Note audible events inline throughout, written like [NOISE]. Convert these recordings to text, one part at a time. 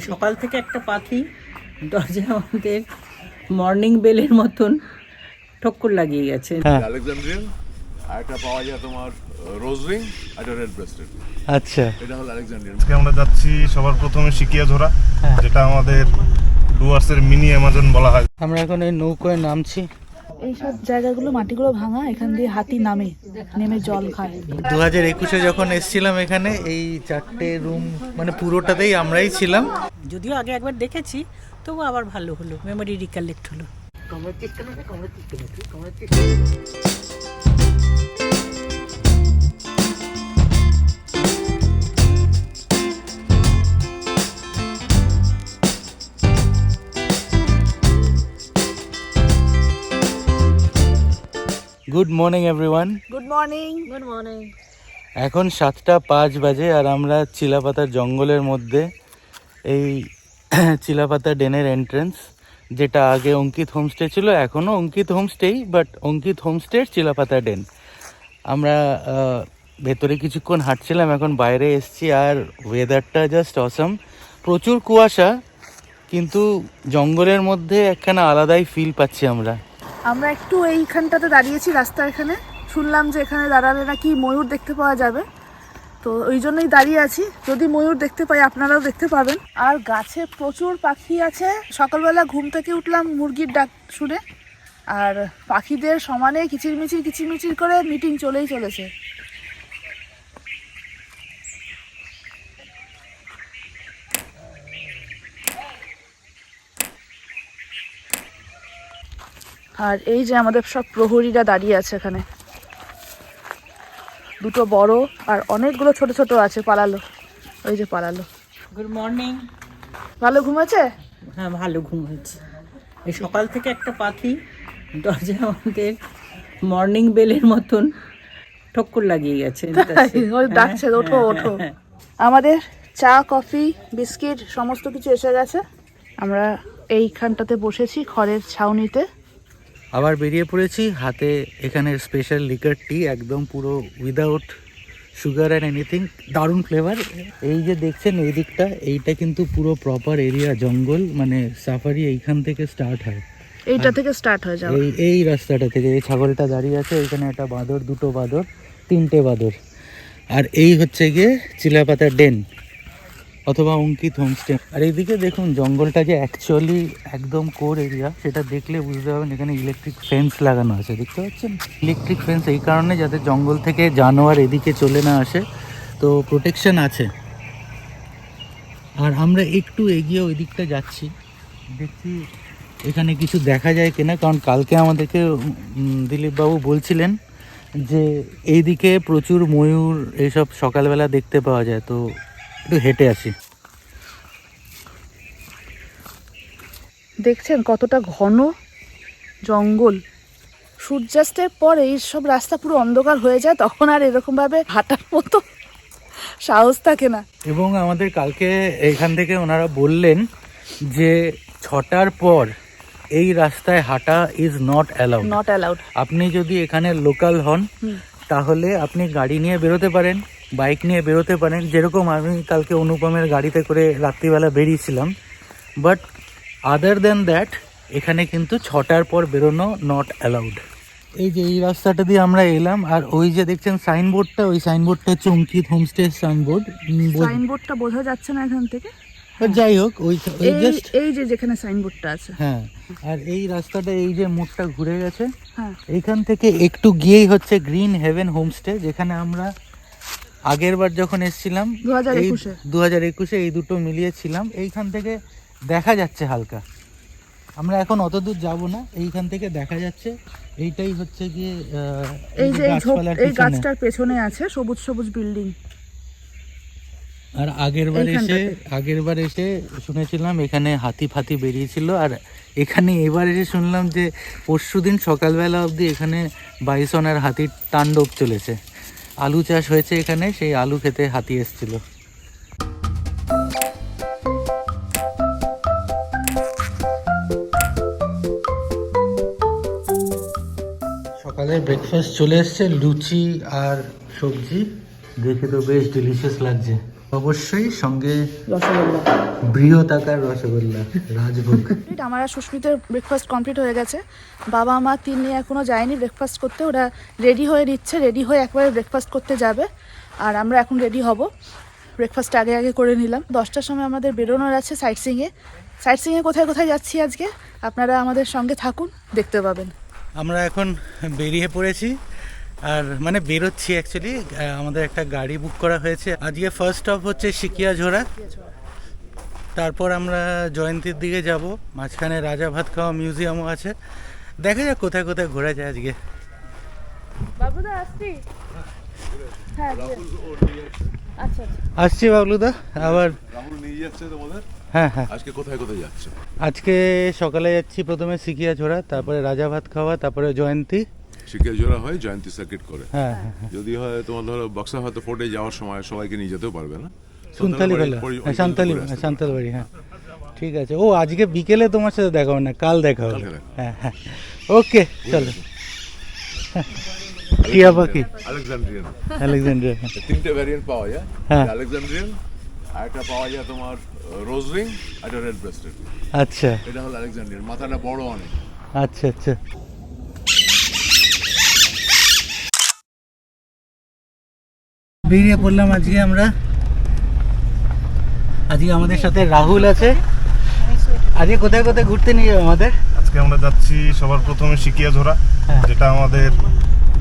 সকাল থেকে একটা পাখি দরজা আমাদের মর্নিং বেলের মতন ঠক্কর লাগিয়ে গেছে। হ্যাঁ। আলেকজান্ড্রিয়ান আর একটা পাওয়া যায় তোমার রোজ রিং আর একটা রেড ব্রেস্টেড আচ্ছা। এটা হলো আলেকজান্ড্রিয়ান আজকে আমরা যাচ্ছি সবার প্রথমে হ্যাঁ। যেটা আমাদের ডুয়ার্সের মিনি অ্যামাজন বলা হয়। আমরা এখন এই নৌকোয় নামছি। এইসব জায়গাগুলো মাটিগুলো ভাঙা এখান দিয়ে হাতি নামে নেমে জল খায়। দু হাজার একুশে যখন এসেছিলাম এখানে এই চারটে রুম মানে পুরোটাতেই আমরাই ছিলাম। যদিও আগে একবার দেখেছি তবু আবার ভালো হলো মেমোরি রিকালেক্ট হলো। Good morning everyone good morning good morning এখন সাতটা পাঁচ বাজে আর আমরা চিলাপাতার জঙ্গলের মধ্যে এই [CLEARS THROAT] চিলাপাতা ডেনের এন্ট্রেন্স যেটা আগে অঙ্কিত হোমস্টে ছিল এখনও অঙ্কিত হোমস্টেই বাট অঙ্কিত হোমস্টের চিলাপাতা ডেন। আমরা ভেতরে কিছুক্ষণ হাঁটছিলাম এখন বাইরে এসছি আর ওয়েদারটা জাস্ট অসম প্রচুর কুয়াশা কিন্তু জঙ্গলের মধ্যে একখানা আলাদাই ফিল পাচ্ছি আমরা। আমরা একটু এইখানটাতে দাঁড়িয়েছি, রাস্তা এখানে। শুনলাম যে এখানে দাঁড়ালে নাকি ময়ূর দেখতে পাওয়া যাবে। তো ওই জন্যই দাঁড়িয়ে আছি। যদি ময়ূর দেখতে পাই, আপনারাও দেখতে পাবেন। আর গাছে প্রচুর পাখি আছে। সকালবেলা ঘুম থেকে উঠলাম মুরগির ডাক শুনে। আর পাখিদের সমানে কিচিরমিচির কিচিরমিচির করে মিটিং চলেই চলেছে। আর এই যে আমাদের সব প্রহরীরা দাঁড়িয়ে আছে এখানে। দুটো বড় আর অনেকগুলো ছোট ছোট আছে পালালো। ওই যে পালালো। গুড মর্নিং ভালো ঘুমাচ্ছে? হ্যাঁ ভালো ঘুম হয়েছে এই সকাল থেকে একটা পাখি দরজা আমাদের মর্নিং বেলের মতন ঠক্কর লাগিয়ে গেছে। ওই ডাকছে ওঠো ওঠো। আমাদের চা কফি বিস্কিট সমস্ত কিছু এসে গেছে। আমরা এইখানটাতে বসেছি খড়ের ছাউনিতে। আবার বেরিয়ে পড়েছি। হাতে এখানের স্পেশাল লিকার টি একদম পুরো উইদাউট সুগার অ্যান্ড এনিথিং দারুণ ফ্লেভার এই যে দেখছেন এই দিকটা এইটা কিন্তু পুরো প্রপার এরিয়া জঙ্গল মানে সাফারি এইখান থেকে স্টার্ট হয়। এইটা থেকে স্টার্ট হয়ে যাবে। এই এই রাস্তাটা থেকে এই ছাগলটা দাঁড়িয়ে আছে এখানে একটা বাঁদর দুটো বাঁদর তিনটে বাঁদর। আর এই হচ্ছে গিয়ে চিলাপাতা ডেন অথবা অঙ্কিত হোমস্টে। আর এইদিকে দেখুন, জঙ্গলটা যে অ্যাকচুয়ালি একদম কোর এরিয়া সেটা দেখলে বুঝতে পারবেন এখানে ইলেকট্রিক ফেন্স লাগানো আছে। দেখতে পাচ্ছেন? ইলেকট্রিক ফেন্স এই কারণে যাতে জঙ্গল থেকে জানোয়ার এদিকে চলে না আসে। তো প্রোটেকশন আছে। আর আমরা একটু এগিয়ে ওই দিকটা যাচ্ছি। দেখছি এখানে কিছু দেখা যায় কিনা, কারণ কালকে আমাদেরকে দিলীপবাবু বলছিলেন যে এইদিকে প্রচুর ময়ূর এইসব সকালবেলা দেখতে পাওয়া যায়। তো একটু হেঁটে আসি। দেখছেন কতটা ঘন জঙ্গল। সূর্যাস্তের পরে এই সব রাস্তা পুরো অন্ধকার হয়ে যায় তখন আর এরকম ভাবে হাঁটার মতো সাহস থাকে না। এবং আমাদের কালকে এখান থেকে ওনারা বললেন যে ছটার পর এই রাস্তায় হাঁটা is not allowed not allowed আপনি যদি এখানে লোকাল হন তাহলে আপনি গাড়ি নিয়ে বেরোতে পারেন। বাইক নিয়ে বেরোতে পারেন। যেরকম আমি কালকে অনুপমের গাড়িতে করে রাত্রিবেলা বেরিয়েছিলাম। বাট আদার দেন দ্যাট এখানে কিন্তু ছটার পর বেরোনো নট অ্যালাউড এই যে এই রাস্তাটা দিয়ে আমরা এলাম আর ওই যে দেখছেন সাইনবোর্ডটা ওই সাইনবোর্ডটা হচ্ছে অঙ্কিত হোমস্টে সাইনবোর্ড সাইনবোর্ডটা বোঝা যাচ্ছে না এখান থেকে। যাই হোক ওই এই যে যেখানে সাইনবোর্ডটা আছে। হ্যাঁ। আর এই রাস্তাটা এই যে মোড়টা ঘুরে গেছে। হ্যাঁ। এইখান থেকে একটু গিয়েই হচ্ছে গ্রিন হেভেন হোমস্টে যেখানে আমরা আগের বার যখন এসেছিলাম 2021 এ। দু হাজার একুশে এই দুটো মিলিয়ে ছিলাম এইখান থেকে দেখা যাচ্ছে হালকা আমরা এখন অত দূর যাব না এইখান থেকে দেখা যাচ্ছে এইটাই হচ্ছে গিয়ে এই যে এই। গাছটার পেছনে আছে সবুজ সবুজ বিল্ডিং আর আগের বার এসে। আগের বার এসে শুনেছিলাম এখানে হাতি ফাতি বেরিয়েছিল আর এখানে এবার এসে শুনলাম যে পরশু দিন সকালবেলা অবধি এখানে বাইসন আর হাতির তাণ্ডব চলেছে আলু চাষ হয়েছে এখানে, সেই আলু খেতে হাতি এসছিল। সকালে ব্রেকফাস্ট চলে এসছে, লুচি আর সবজি। দেখে তো বেশ ডিলিশিয়াস লাগছে। অবশ্যই সঙ্গে রসগোল্লা। বৃহৎ আকার রসগোল্লা রাজভোগ। [LAUGHS] কমপ্লিট আমার আর সুস্মিতের ব্রেকফাস্ট কমপ্লিট হয়ে গেছে। বাবা মা তিনি এখনও যায়নি ব্রেকফাস্ট করতে। ওরা রেডি হয়ে নিচ্ছে রেডি হয়ে একবারে ব্রেকফাস্ট করতে যাবে। আর আমরা এখন রেডি হব। ব্রেকফাস্ট আগে আগে করে নিলাম। দশটার সময় আমাদের বেরোনোর আছে সাইট সিংয়ে সাইট সিংয়ে কোথায় কোথায় যাচ্ছি আজকে? আপনারা আমাদের সঙ্গে থাকুন দেখতে পাবেন। আমরা এখন বেরিয়ে পড়েছি। আর মানে বেরোচ্ছি অ্যাকচুয়ালি আমাদের একটা গাড়ি বুক করা হয়েছে। আজকে ফার্স্ট স্টপ হচ্ছে সিকিয়া ঝোড়া তারপর আমরা জয়ন্তীর দিকে যাব। মাঝখানে রাজা ভাত খাওয়া মিউজিয়ামও আছে। দেখা যাক কোথায় কোথায় ঘোরা যায় আজকে। বাবুদা আসছি হ্যাঁ আচ্ছা আচ্ছা। আসছি বাবলুদা আবার রাহুল নিয়ে যাচ্ছে তোমাদের? হ্যাঁ হ্যাঁ। আজকে কোথায় কোথায় যাচ্ছে? আজকে সকালে যাচ্ছি প্রথমে সিকিয়া ঝোড়া তারপরে রাজা ভাত খাওয়া তারপরে জয়ন্তী। শিখে জোড়া হয় জয়ন্তী সার্কিট করে। হ্যাঁ হ্যাঁ হ্যাঁ। যদি হয় তোমার ধরো বক্সা হয়তো ফোর্টে যাওয়ার সময় সবাইকে নিয়ে যেতেও পারবে না? সুনতালি হ্যাঁ সান্তালি সান্তাল বাড়ি হ্যাঁ। ঠিক আছে। ও আজকে বিকেলে তোমার সাথে দেখা হবে না কাল দেখা হবে। হ্যাঁ হ্যাঁ। ওকে চলো। টিয়া পাখি আলেকজান্ড্রিয়ান আলেকজান্ডার তিনটে ভ্যারিয়েন্ট পাওয়া যায়। হ্যাঁ। আলেকজান্ড্রিয়ান আর একটা পাওয়া যায় তোমার রোজ রিং আর রেড ব্রেস্টেড আচ্ছা। এটা হলো আলেকজান্ড্রিয়ান মাথাটা বড় অনেক। আচ্ছা আচ্ছা। বেরিয়ে পড়লাম আজকে আমরা। আজকে আমাদের সাথে রাহুল আছে। আজকে কোথায় কোথায় ঘুরতে নিয়ে যাবে আমাদের? আজকে আমরা যাচ্ছি সবার প্রথমে শিকিয়া ঝোরা হ্যাঁ। যেটা আমাদের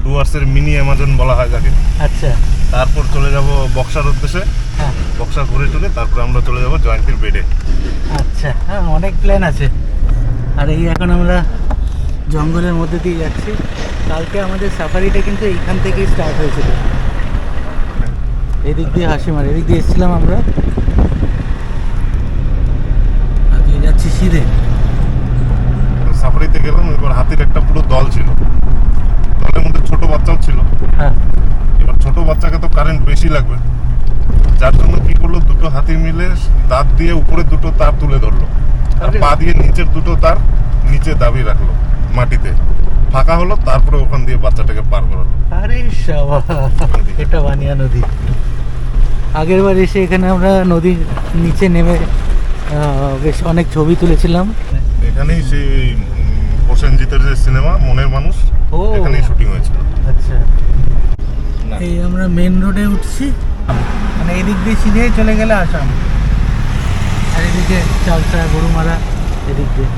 ডুয়ার্সের মিনি অ্যামাজন বলা হয় যাকে। আচ্ছা। তারপর চলে যাব বক্সার উদ্দেশ্যে। হ্যাঁ। বক্সা ঘুরে টুরে তারপর আমরা চলে যাব জয়ন্তীর বেডে। আচ্ছা। হ্যাঁ অনেক প্ল্যান আছে। আর এই এখন আমরা জঙ্গলের মধ্যে দিয়ে যাচ্ছি। কালকে আমাদের সাফারিটা কিন্তু এইখান থেকেই স্টার্ট হয়েছিল। এদিক দিয়ে হাসি মারে এদিক দিয়ে এসেছিলাম আমরা। যাচ্ছি সিধে। সাফারিতে গেলাম এবার হাতির একটা পুরো দল ছিল। দলের মধ্যে ছোট বাচ্চাও ছিল। হ্যাঁ। এবার ছোট বাচ্চাকে তো কারেন্ট বেশি লাগবে। যার জন্য কি করল দুটো হাতি মিলে দাঁত দিয়ে উপরে দুটো তার তুলে ধরলো। আর পা দিয়ে নিচের দুটো তার নিচে দাবি রাখল মাটিতে। ফাঁকা হলো তারপরে ওখান দিয়ে বাচ্চাটাকে পার করালো। আরে সাবা এটা বানিয়া নদী। আগের বার এসে এখানে আমরা নদীর নিচে নেমে বেশ অনেক ছবি তুলেছিলাম। এখানেই সেই প্রসেনজিতের যে সিনেমা মনের মানুষ ও। এখানেই শুটিং হয়েছিল। আচ্ছা। এই আমরা মেন রোডে উঠছি। মানে এদিক দিয়ে সিধে চলে গেলে আসাম। আর এদিকে চালসা গরুমারা এদিক দিয়ে।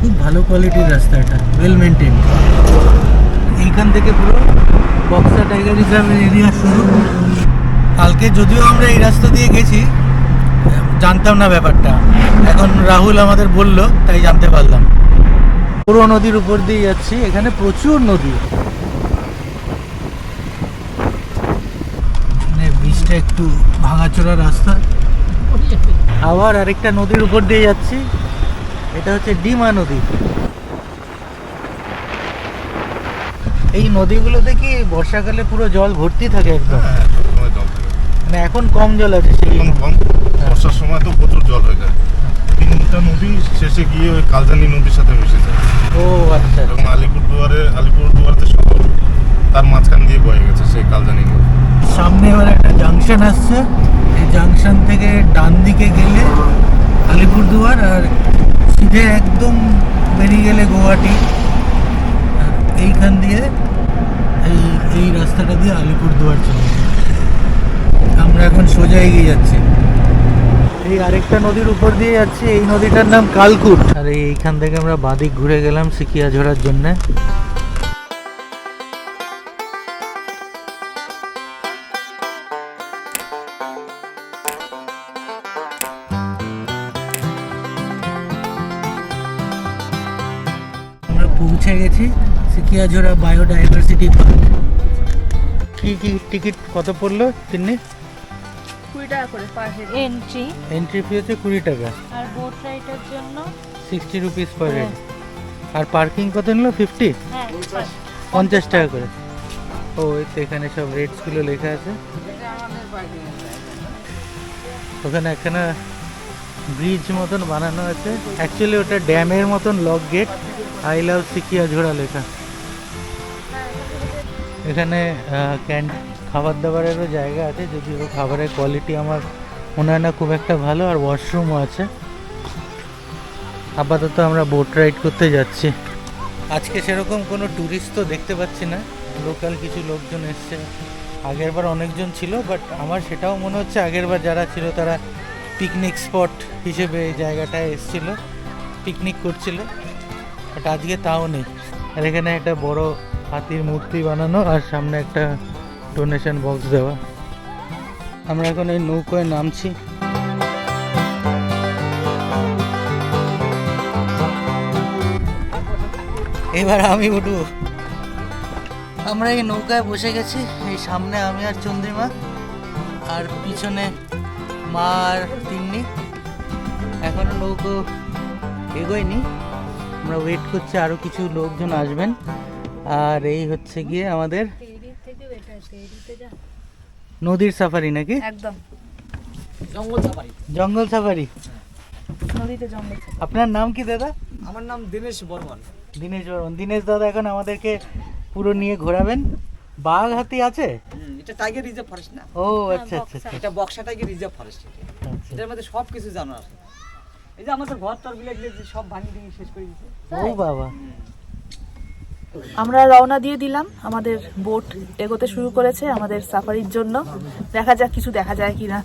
খুব ভালো কোয়ালিটির রাস্তা এটা ওয়েল মেনটেন এইখান থেকে পুরো বক্সা টাইগার রিজার্ভের এরিয়া শুরু। কালকে যদিও আমরা এই রাস্তা দিয়ে গেছি, জানতাম না ব্যাপারটা। এখন রাহুল আমাদের বলল, তাই জানতে পারলাম। পুরো নদীর উপর দিয়ে যাচ্ছি, এখানে প্রচুর নদী। বীজটা একটু ভাঙাচোরা রাস্তা। আবার আরেকটা নদীর উপর দিয়ে যাচ্ছি, এটা হচ্ছে ডিমা নদী। এই নদীগুলোতে কি বর্ষাকালে পুরো জল ভর্তি থাকে একদম। হ্যাঁ সবসময় মানে এখন কম জল আছে সেই কম বর্ষার সময় তো প্রচুর জল হয়ে যায়। তিনটা নদী শেষে গিয়ে ওই কালজানি নদীর সাথে মিশে যায়। ও আচ্ছা এবং আলিপুরদুয়ারে আলিপুরদুয়ার যে শহর তার মাঝখান দিয়ে বয়ে গেছে সেই কালজানি নদী। সামনে এবার একটা জাংশন আসছে। এই জাংশন থেকে ডান দিকে গেলে আলিপুরদুয়ার আর সিধে একদম বেরিয়ে গেলে গুয়াহাটি। এইখান দিয়ে এই এই রাস্তাটা দিয়ে আলিপুরদুয়ার চলে আমরা এখন সোজা এগিয়ে যাচ্ছি। এই আরেকটা নদীর উপর দিয়ে যাচ্ছি এই নদীটার নাম কালকুট। আর এই এইখান থেকে আমরা বাদিক ঘুরে গেলাম সিকিয়া ঝোড়ার জন্যে। Sikiajhora biodiversity park. কি কি টিকিট কত পড়ল তিন্নি? কুড়ি টাকা করে per head entry entry fee হচ্ছে কুড়ি টাকা। আর বোট রাইডের জন্য? সিক্সটি রুপিস পার হেড আর পার্কিং কত নিল? ফিফটি হ্যাঁ পঞ্চাশ। টাকা করে। ও এখানে সব রেটসগুলো লেখা আছে। ওখানে একখানা ব্রিজ মতন বানানো আছে। অ্যাকচুয়ালি ওটা ড্যামের মতন lock gate I love Sikia Jhora লেখা। এখানে ক্যান খাবার দাবারেরও জায়গা আছে, যদিও খাবারের কোয়ালিটি আমার মনে হয় না খুব একটা ভালো, আর ওয়াশরুমও আছে। আপাতত আমরা বোট রাইড করতে যাচ্ছি। আজকে সেরকম কোনো ট্যুরিস্ট তো দেখতে পাচ্ছি না। লোকাল কিছু লোকজন এসছে। আগেরবার অনেকজন ছিল বাট আমার সেটাও মনে হচ্ছে আগেরবার যারা ছিল, তারা পিকনিক স্পট হিসেবে এই জায়গাটায় এসছিল পিকনিক করছিল। বাট আজকে তাও নেই। আর এখানে একটা বড় হাতির মূর্তি বানানো আর সামনে একটা ডোনেশন বক্স দেওয়া। আমরা এখন এই নৌকোয় নামছি। এবার আমি উঠবো। আমরা এই নৌকায় বসে গেছি। এই সামনে আমি আর চন্দ্রিমা আর পিছনে মা আর তিন্নি। এখনও নৌকো এগোয়নি। আমরা ওয়েট করছি আরও কিছু লোকজন আসবেন। আর এই হচ্ছে গিয়ে আমাদের নদীর সাফারি নাকি? একদম। জঙ্গল সাফারি। জঙ্গল নদীতে জঙ্গল আপনার নাম কি দাদা? আমার নাম দীনেশ বর্মন। দিনেশ বর্মন। দিনেশ দাদা এখন আমাদেরকে পুরো নিয়ে ঘোরাবেন। বাঘ হাতি আছে? এটা টাইগার রিজার্ভ ফরেস্ট না। ও আচ্ছা আচ্ছা আচ্ছা। এটা বক্সা টাইগার রিজার্ভ ফরেস্ট। এটার মধ্যে সব কিছু জানো আছে এই যে আমাদের ঘর টরগুলো সব ভাঙি ভেঙে শেষ করে দিয়েছে। ও বাবা। আমরা রওনা দিয়ে দিলাম। আমাদের বোট এগোতে শুরু করেছে আমাদের সাফারির জন্য। দেখা যাক কিছু দেখা যায় কিনা।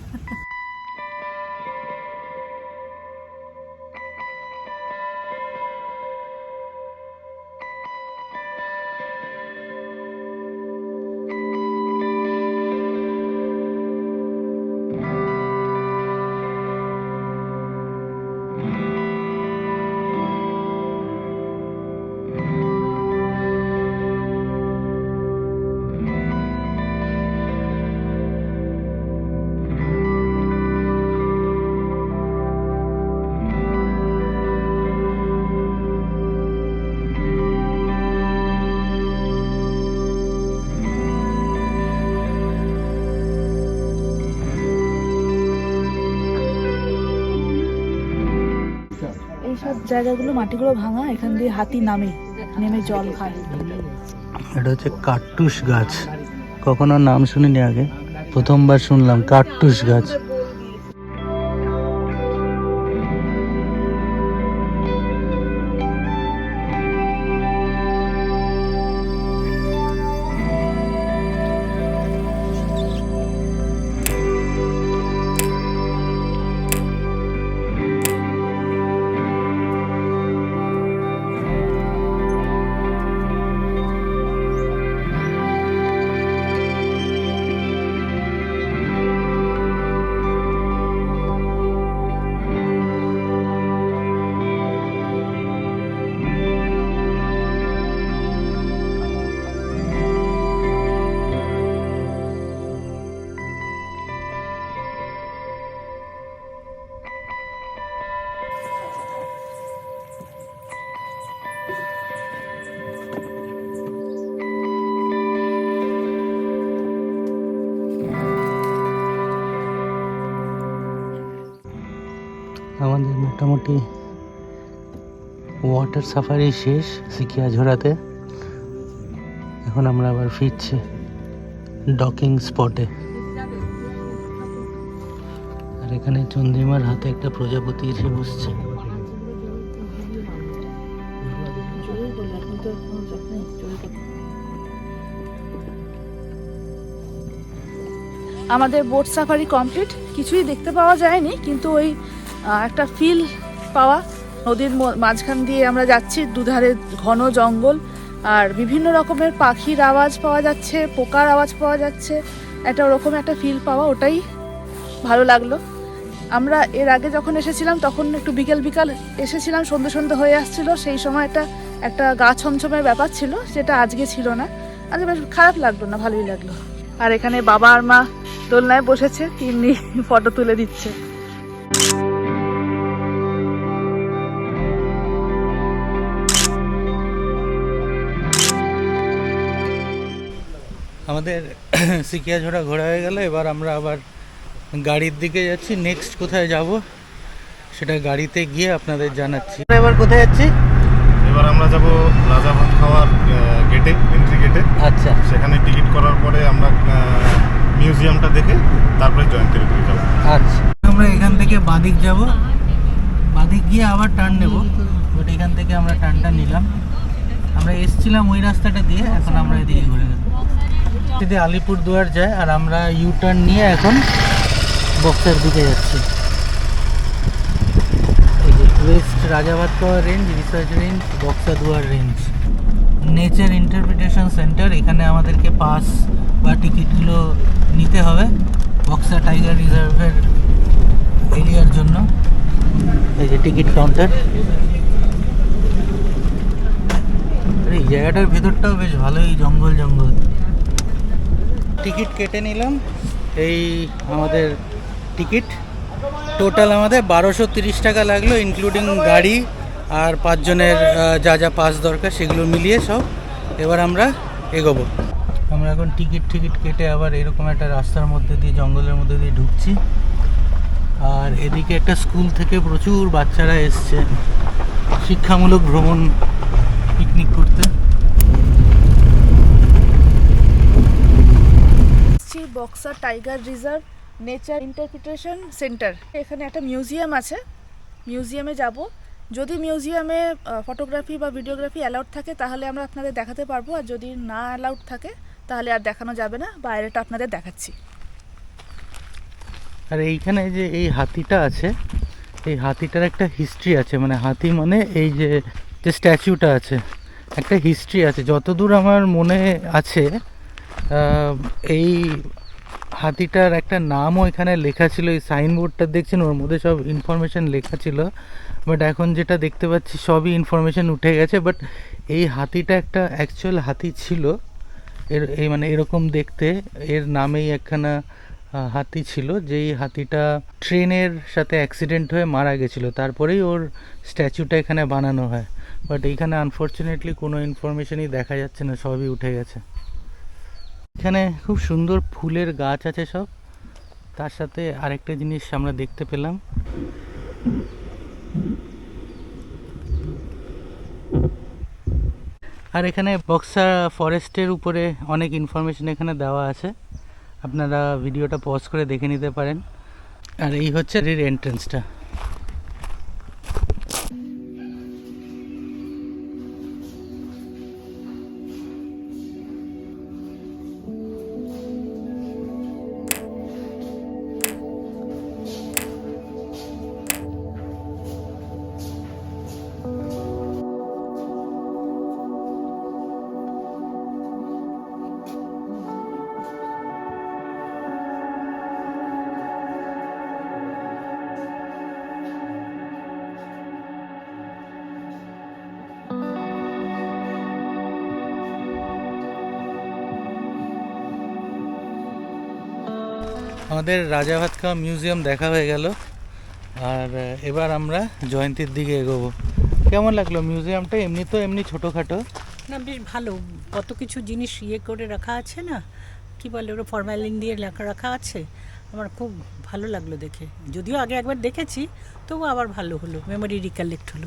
জায়গাগুলো মাটিগুলো ভাঙা, এখান দিয়ে হাতি নামে, নেমে জল খায়। এটা হচ্ছে কাট্টুস গাছ। কখনো নাম শুনিনি আগে। প্রথমবার শুনলাম, কাট্টুস গাছ। মোটামুটি ওয়াটার সাফারি শেষ, সিকিয়াঝোড়াতে। এখন আমরা আবার ফিরছি ডকিং স্পটে আর এখানে চন্দ্রিমার হাতে একটা প্রজাপতি এসে বসছে। আমাদের বোট সাফারি কমপ্লিট কিছুই দেখতে পাওয়া যায়নি, কিন্তু ওই একটা ফিল পাওয়া। নদীর মাঝখান দিয়ে আমরা যাচ্ছি, দুধারে ঘন জঙ্গল, আর বিভিন্ন রকমের পাখির আওয়াজ পাওয়া যাচ্ছে, পোকার আওয়াজ পাওয়া যাচ্ছে। একটা ওরকম একটা ফিল পাওয়া, ওটাই ভালো লাগল। আমরা এর আগে যখন এসেছিলাম, তখন একটু বিকেল বিকাল এসেছিলাম সন্ধ্যে সন্ধ্যে হয়ে আসছিল। সেই সময় একটা একটা গা ছমছমের ব্যাপার ছিল যেটা আজকে ছিল না। আজকে বেশ খারাপ লাগল না, ভালোই লাগল। আর এখানে বাবা আর মা দোলনায় বসেছে, তিন্নি ফটো তুলে দিচ্ছে। আমাদের [CLEARS THROAT] সিকিয়াঝোড়া ঘোরা হয়ে গেল এবার আমরা আবার গাড়ির দিকে যাচ্ছি। নেক্সট কোথায় যাব সেটা গাড়িতে গিয়ে আপনাদের জানাচ্ছি। এবার কোথায় যাচ্ছি? এবার আমরা যাব রাজা ভাত খাওয়ার গেটে এন্ট্রি গেটে আচ্ছা। সেখানে টিকিট করার পরে আমরা মিউজিয়ামটা দেখে তারপরে জয়ন্তীর উপরে যাব। আচ্ছা। আমরা এখান থেকে বাদিক যাব। বাদিক গিয়ে আবার টার্ন নেব বাট এখান থেকে আমরা টার্নটা নিলাম। আমরা এসছিলাম ওই রাস্তাটা দিয়ে এখন আমরা এদিকে ঘুরে গেলাম যদি আলিপুর দুয়ার যায় আর আমরা ইউ টার্ন নিয়ে এখন বক্সার দিকে যাচ্ছি। এই যে west Rajabhatkhawa range research range Buxa Duar range nature interpretation centre এখানে আমাদেরকে পাস বা টিকিটগুলো নিতে হবে বক্সা টাইগার রিজার্ভের এরিয়ার জন্য। এই যে টিকিট কাউন্টার এই জায়গাটার ভেতরটাও বেশ ভালোই জঙ্গল জঙ্গল টিকিট কেটে নিলাম। এই আমাদের টিকিট। টোটাল আমাদের বারোশো তিরিশ টাকা লাগল ইনক্লুডিং গাড়ি আর পাঁচজনের যা যা পাস দরকার সেগুলো মিলিয়ে সব এবার আমরা এগোবো। আমরা এখন টিকিট টিকিট কেটে আবার এরকম একটা রাস্তার মধ্যে দিয়ে, জঙ্গলের মধ্যে দিয়ে ঢুকছি। আর এদিকে একটা স্কুল থেকে প্রচুর বাচ্চারা এসছে। শিক্ষামূলক ভ্রমণ পিকনিক করতে। এসছি Buxa tiger reserve, nature interpretation centre. এখানে একটা মিউজিয়াম আছে। মিউজিয়ামে যাব। যদি মিউজিয়ামে ফটোগ্রাফি বা ভিডিওগ্রাফি অ্যালাউড থাকে, তাহলে আমরা আপনাদের দেখাতে পারব। আর যদি না অ্যালাউড থাকে, তাহলে আর দেখানো যাবে না। বাইরেটা আপনাদের দেখাচ্ছি। আর এইখানে যে এই হাতিটা আছে, এই হাতিটার একটা হিস্ট্রি আছে। মানে হাতি মানে এই যে যে স্ট্যাচুটা আছে, একটা হিস্ট্রি আছে। যতদূর আমার মনে আছে এই হাতিটার একটা নামও এখানে লেখা ছিল, এই সাইনবোর্ডটা দেখছেন? ওর মধ্যে সব ইনফরমেশন লেখা ছিল। বাট এখন যেটা দেখতে পাচ্ছি, সবই ইনফরমেশন উঠে গেছে। বাট এই হাতিটা একটা অ্যাকচুয়াল হাতি ছিল। এর, এই মানে এরকম দেখতে, এর নামেই একখানা হাতি ছিল, যেই হাতিটা ট্রেনের সাথে অ্যাক্সিডেন্ট হয়ে মারা গেছিল। তারপরেই ওর স্ট্যাচুটা এখানে বানানো হয়। বাট এইখানে আনফর্চুনেটলি কোনো ইনফরমেশনই দেখা যাচ্ছে না, সবই উঠে গেছে। এখানে খুব সুন্দর ফুলের গাছ আছে সব। তার সাথে আরেকটা জিনিস আমরা দেখতে পেলাম। আর এখানে বক্সা ফরেস্টের উপরে অনেক ইনফরমেশন এখানে দেওয়া আছে। আপনারা ভিডিওটা পজ করে দেখে নিতে পারেন। আর এই হচ্ছে এর এন্ট্রেন্সটা আমাদের রাজা ভাতখাওয়া মিউজিয়াম দেখা হয়ে গেল। আর এবার আমরা জয়ন্তীর দিকে এগোবো। কেমন লাগল মিউজিয়ামটা? এমনি তো এমনি ছোটোখাটো। না বেশ ভালো। কত কিছু জিনিস ইয়ে করে রাখা আছে না? কি বলে ওরা ফরম্যালিন দিয়ে লেখা রাখা আছে। আমার খুব ভালো লাগল দেখে। যদিও আগে একবার দেখেছি তবু আবার ভালো হলো মেমোরি রিকালেক্ট হলো।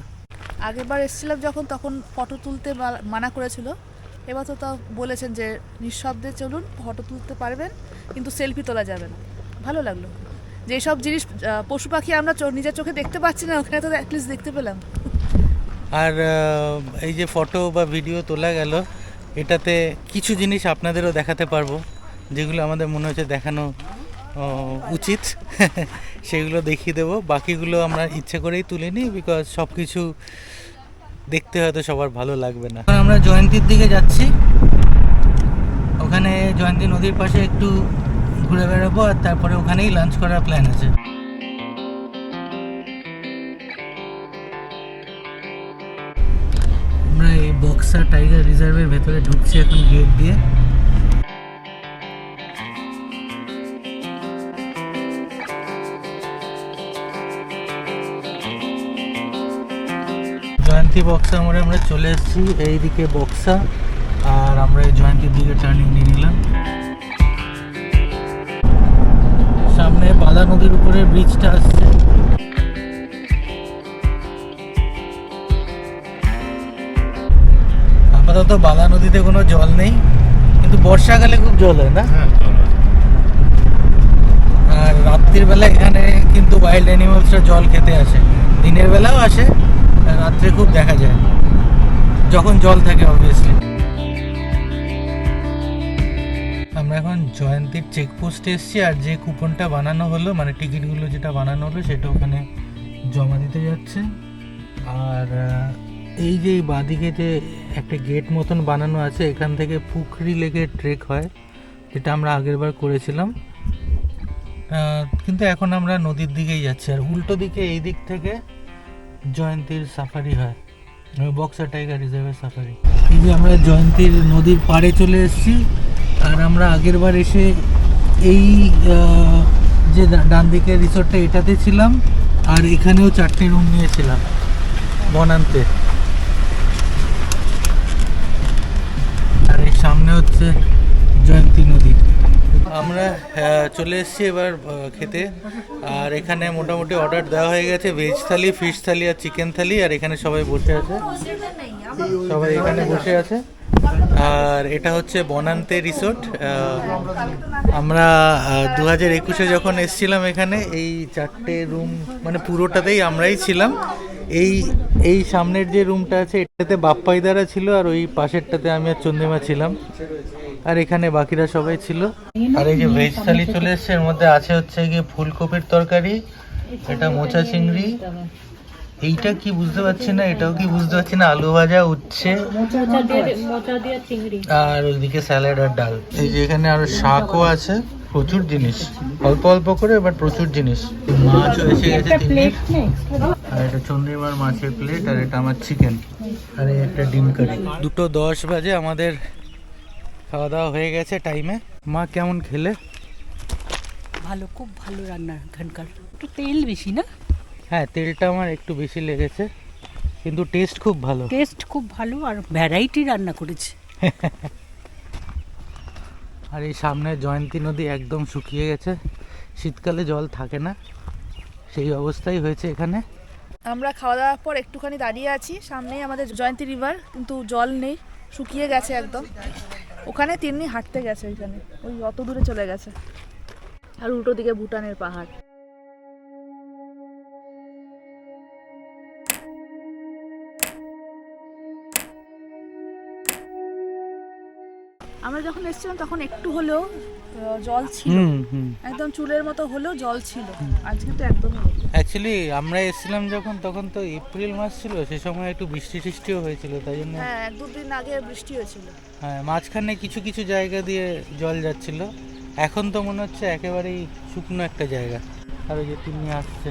আগেরবার এসেছিলাম যখন তখন ফটো তুলতে মা- মানা করেছিল। এবার তো তাও বলেছেন যে নিঃশব্দে চলুন ফটো তুলতে পারবেন কিন্তু সেলফি তোলা যাবে না। ভালো লাগল। যেসব জিনিস পশু পাখি আমরা নিজের চোখে দেখতে পাচ্ছি না, ওখানে তো অ্যাটলিস্ট দেখতে পেলাম। আর এই যে ফটো বা ভিডিও তোলা গেল, এটাতে কিছু জিনিস আপনাদেরও দেখাতে পারব, যেগুলো আমাদের মনে হচ্ছে দেখানো উচিত। [LAUGHS] সেগুলো দেখিয়ে দেবো। বাকিগুলো আমরা ইচ্ছে করেই তুলিনি বিকজ সব কিছু দেখতে হয়তো সবার ভালো লাগবে না। আমরা জয়ন্তীর দিকে যাচ্ছি। ওখানে জয়ন্তী নদীর পাশে একটু ঘুরে বেড়াবো আর তারপরে ওখানেই লাঞ্চ করার প্ল্যান আছে। আমরা এই বক্সা টাইগার রিজার্ভের ভেতরে ঢুকছি এখন গেট দিয়ে। জয়ন্তী বক্সা মোড়ে আমরা চলে এসেছি, এইদিকে বক্সা আর আমরা এই জয়ন্তীর দিকে টার্নিং নিয়ে নিলাম। সামনে বালা নদীর উপরে ব্রিজটা আসছে। আপাতত বালা নদীতে কোনো জল নেই কিন্তু বর্ষাকালে খুব জল হয় না? হ্যাঁ। আর রাত্রির বেলা এখানে কিন্তু ওয়াইল্ড অ্যানিমালসরা জল খেতে আসে। দিনের বেলাও আসে রাত্রে খুব দেখা যায়। যখন জল থাকে অবভিয়াসলি আমরা এখন জয়ন্তীর চেকপোস্টে এসেছি আর যে কুপনটা বানানো হলো মানে টিকিটগুলো যেটা বানানো হলো, সেটা ওখানে জমা দিতে যাচ্ছে। আর এই যে বাঁদিকে যে একটা গেট মতন বানানো আছে, এখান থেকে পুখরি লেগে ট্রেক হয় যেটা আমরা আগেরবার করেছিলাম। কিন্তু এখন আমরা নদীর দিকেই যাচ্ছি। আর উল্টো দিকে এই দিক থেকে জয়ন্তীর সাফারি হয়। বক্সার টাইগার রিজার্ভের সাফারি এই যে আমরা জয়ন্তীর নদীর পাড়ে চলে এসেছি। আর আমরা আগের বার এসে এই যে ডান দিকের রিসোর্টটা এটাতে ছিলাম, আর এখানেও চারটে রুম নিয়েছিলাম, বনান্তে। আর এই সামনে হচ্ছে জয়ন্তী নদী। আমরা চলে এসেছি এবার খেতে। আর এখানে মোটামুটি অর্ডার দেওয়া হয়ে গেছে ভেজ থালি ফিশ থালি আর চিকেন থালি, আর এখানে সবাই বসে আছে। সবাই এখানে বসে আছে। আর এটা হচ্ছে বনান্তে রিসোর্ট। আমরা দু হাজার একুশে যখন এসছিলাম এখানে, এই চারটে রুম মানে পুরোটাতেই আমরাই ছিলাম। এই এই সামনের যে রুমটা আছে, এটাতে বাপ্পাইদারা ছিল আর ওই পাশেরটাতে আমি আর চন্দ্রিমা ছিলাম। আর এখানে বাকিরা সবাই ছিল। আর এই যে ভেজ থালি চলে এসছে, এর মধ্যে আছে হচ্ছে গিয়ে ফুলকপির তরকারি, এটা মোচা চিংড়ি এইটা কি বুঝতে পারছি না এটাও কি বুঝতে পারছি না আলু ভাজা উচ্ছে মোচা দিয়ে মোচা আর ওইদিকে স্যালাড আর ডাল। এই যে এখানে আরও শাকও আছে প্রচুর জিনিস। অল্প অল্প করে বাট প্রচুর জিনিস। মাছও এসে গেছে আর এটা চন্দ্রিমার মাছের প্লেট আর এটা আমার চিকেন আর একটা ডিম কারি দুটো দশ বাজে আমাদের খাওয়া দাওয়া হয়ে গেছে টাইমে মা কেমন খেলে? ভালো খুব ভালো রান্না এখানকার। একটু তেল বেশি না? হ্যাঁ তেলটা আমার একটু বেশি লেগেছে কিন্তু টেস্ট খুব ভালো। টেস্ট খুব ভালো আর ভ্যারাইটি রান্না করেছে। আর এই সামনে জয়ন্তী নদী একদম শুকিয়ে গেছে শীতকালে জল থাকে না সেই অবস্থাই হয়েছে এখানে। আমরা খাওয়া দাওয়ার পর একটুখানি দাঁড়িয়ে আছি সামনেই আমাদের জয়ন্তী রিভার কিন্তু জল নেই শুকিয়ে গেছে একদম। ওখানে তিন্নি হাঁটতে গেছে ওইখানে ওই অত দূরে চলে গেছে। আর উল্টো দিকে ভুটানের পাহাড়। আমরা যখন এসেছিলাম তখন একটু হলেও জল ছিল। একদম চুলের মতো হলেও জল ছিল। আজকে তো একদম অ্যাকচুয়ালি আমরা এসেছিলাম যখন তখন তো এপ্রিল মাস ছিল সে সময় একটু বৃষ্টি টিষ্টিও হয়েছিল তাই জন্য হ্যাঁ এক দুদিন আগে বৃষ্টি হয়েছিল। হ্যাঁ মাঝখানে কিছু কিছু জায়গা দিয়ে জল যাচ্ছিল। এখন তো মনে হচ্ছে একেবারেই শুকনো একটা জায়গা। আর ওই যে তিনি আসছে।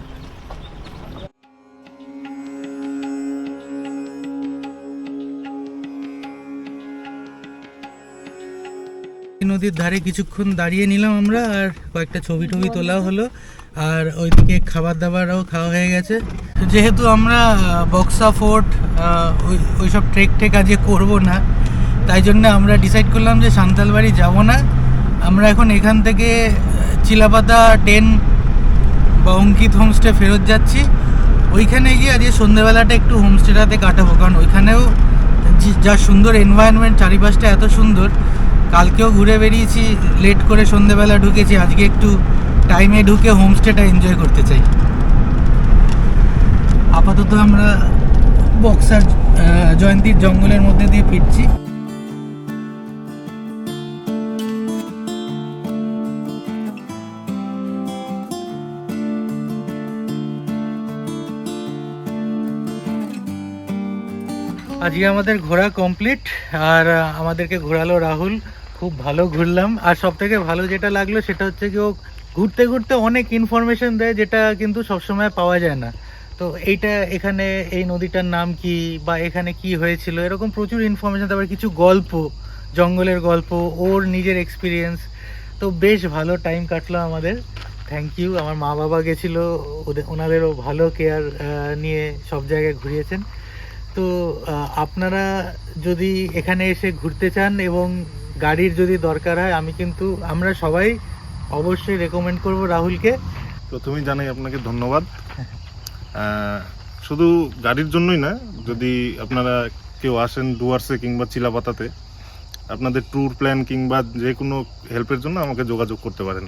নদীর ধারে কিছুক্ষণ দাঁড়িয়ে নিলাম আমরা, আর কয়েকটা ছবি টবি তোলা হলো, আর ওইদিকে খাবার দাবারও খাওয়া হয়ে গেছে। যেহেতু আমরা বক্সা ফোর্ট ওই, ওইসব ট্রেক ট্রেক আজকে করব না, তাই জন্য আমরা ডিসাইড করলাম যে সান্তালবাড়ি যাব না। আমরা এখন এখান থেকে চিলাপাতা টেন বা অঙ্কিত হোমস্টে ফেরত যাচ্ছি। ওইখানে গিয়ে আজকে সন্ধ্যেবেলাটা একটু হোমস্টেটাতে কাটাবো, কারণ ওইখানেও যা সুন্দর এনভায়রনমেন্ট চারিপাশটা এত সুন্দর। কালকেও ঘুরে বেরিয়েছি লেট করে সন্ধ্যেবেলা ঢুকেছি, আজকে একটু টাইমে ঢুকে হোমস্টেটা এনজয় করতে চাই। আপাতত আমরা বক্সার জয়ন্তীর জঙ্গলের মধ্যে দিয়ে ফিরছি। আজকে আমাদের ঘোরা কমপ্লিট আর আমাদেরকে ঘোরালো রাহুল। খুব ভালো ঘুরলাম। আর সব থেকে ভালো যেটা লাগল সেটা হচ্ছে কি ও ঘুরতে ঘুরতে অনেক ইনফরমেশন দেয় যেটা কিন্তু সবসময় পাওয়া যায় না। তো এইটা এখানে এই নদীটার নাম কি বা এখানে কি হয়েছিল? এরকম প্রচুর ইনফরমেশন তারপর কিছু গল্প, জঙ্গলের গল্প, ওর নিজের এক্সপিরিয়েন্স তো বেশ ভালো টাইম কাটলো আমাদের। থ্যাংক ইউ আমার মা বাবা গেছিল, ওদের, ওনাদেরও ভালো কেয়ার নিয়ে সব জায়গায় ঘুরিয়েছেন। তো আপনারা যদি এখানে এসে ঘুরতে চান এবং গাড়ির যদি দরকার হয়, আমি কিন্তু, আমরা সবাই অবশ্যই রেকমেন্ড করব রাহুলকে। প্রথমেই জানাই আপনাকে ধন্যবাদ। শুধু গাড়ির জন্যই না, যদি আপনারা কেউ আসেন ডুয়ার্সে কিংবা চিলাপাতাতে, আপনাদের ট্যুর প্ল্যান কিংবা যে কোনো হেল্পের জন্য আমাকে যোগাযোগ করতে পারেন।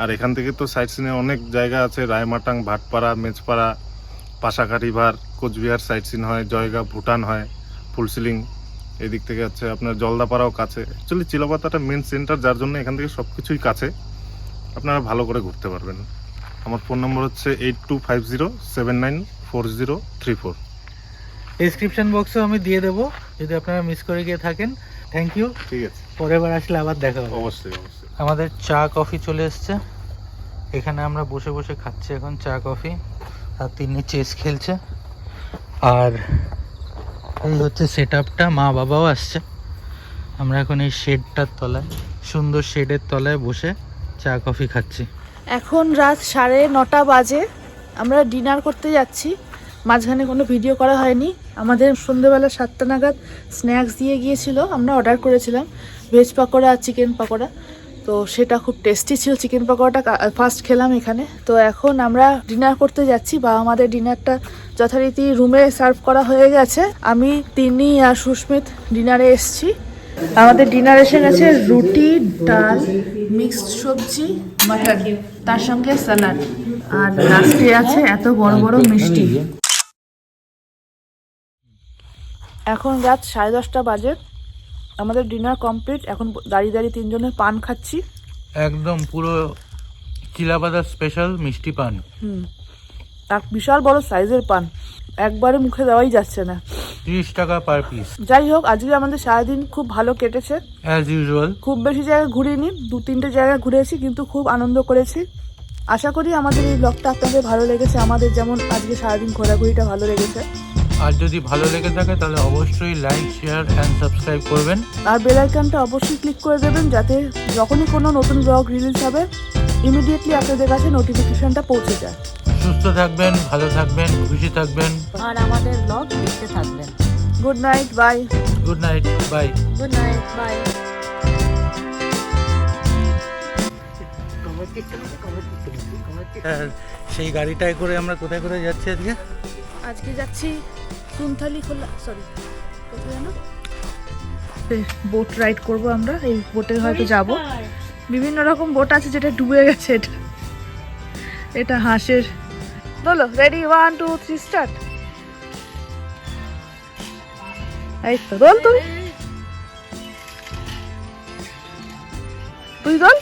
আর এখান থেকে তো সাইট সিনে অনেক জায়গা আছে, Raimatang, Bhatpara, Mejpara Pasakha river Coochbehar sight seen হয় জয়গা ভুটান হয়, ফুলসিলিং। এদিক থেকে হচ্ছে আপনার জলদাপাড়াও কাছে। অ্যাকচুয়ালি চিলাপাতাটা মেন সেন্টার যার জন্য এখান থেকে সব কিছুই কাছে। আপনারা ভালো করে ঘুরতে পারবেন। আমার ফোন নম্বর হচ্ছে eight two five zero seven nine four zero three four description বক্সেও আমি দিয়ে দেবো যদি আপনারা মিস করে গিয়ে থাকেন। থ্যাংক ইউ ঠিক আছে। পরের বার আসলে আবার দেখা হবে। অবশ্যই অবশ্যই। আমাদের চা কফি চলে এসছে। এখানে আমরা বসে বসে খাচ্ছি এখন চা কফি আর তিনি চেস খেলছে। আর এই হচ্ছে সেট আপটা মা বাবাও আসছে। আমরা এখন এই শেডটার তলায়, সুন্দর শেডের তলায় বসে চা কফি খাচ্ছি। এখন রাত সাড়ে নটা বাজে, আমরা ডিনার করতে যাচ্ছি। মাঝখানে কোনো ভিডিও করা হয়নি। আমাদের সন্ধেবেলা সাতটা নাগাদ স্ন্যাক্স দিয়ে গিয়েছিল, আমরা অর্ডার করেছিলাম। ভেজ পাকোড়া আর চিকেন পাকোড়া। তো সেটা খুব টেস্টি ছিল চিকেন পকোড়াটা ফার্স্ট খেলাম এখানে। তো এখন আমরা ডিনার করতে যাচ্ছি বা আমাদের ডিনারটা যথারীতি রুমে সার্ভ করা হয়ে গেছে। আমি, তিনি আর সুস্মিত ডিনারে এসছি। আমাদের ডিনার এসে গেছে রুটি, ডাল মিক্সড সবজি মাটন তার সঙ্গে স্যালাড আর লাস্টে আছে এত বড় বড় মিষ্টি। এখন রাত সাড়ে দশটা বাজে। আমাদের ডিনার কমপ্লিট এখন দাঁড়িয়ে দাঁড়িয়ে তিনজনের পান খাচ্ছি। একদম পুরো চিলাপাতার স্পেশাল মিষ্টি পান। হুম। এক বিশাল বড় সাইজের পান। একবারে মুখে দেওয়াই যাচ্ছে না। তিরিশ টাকা পার পিস যাই হোক আজকে আমাদের সারাদিন খুব ভালো কেটেছে। অ্যাজ ইউজুয়াল খুব বেশি জায়গা ঘুরিনি দু তিনটে জায়গা ঘুরেছি কিন্তু খুব আনন্দ করেছি। আশা করি আমাদের এই ব্লগটা আপনাদের ভালো লেগেছে। আমাদের যেমন আজকে সারাদিন ঘোরাঘুরিটা ভালো লেগেছে। আর যদি ভালো লেগে থাকে তাহলে অবশ্যই লাইক শেয়ার অ্যান্ড সাবস্ক্রাইব করবেন। আর বেল আইকনটা অবশ্যই ক্লিক করে দেবেন যাতে যখনই কোনো নতুন ব্লগ রিলিজ হবে ইমিডিয়েটলি আপনাদের কাছে নোটিফিকেশনটা পৌঁছে যায়। সুস্থ থাকবেন ভালো থাকবেন খুশি থাকবেন। আর আমাদের ব্লগ দেখতে থাকবেন। Good night bye good night bye good night bye সেই গাড়িটায় করে আমরা কোথায় কোথায় যাচ্ছি আজকে? আজকে যাচ্ছি সুনথালি খোলা সরি কোথায় জানো? বোট রাইড করব আমরা এই বোটে হয়তো যাব। বিভিন্ন রকম বোট আছে যেটা ডুবে গেছে এটা এটা হাঁসের। বলো ready one two three start এই তো দোল তুই তুই দোল?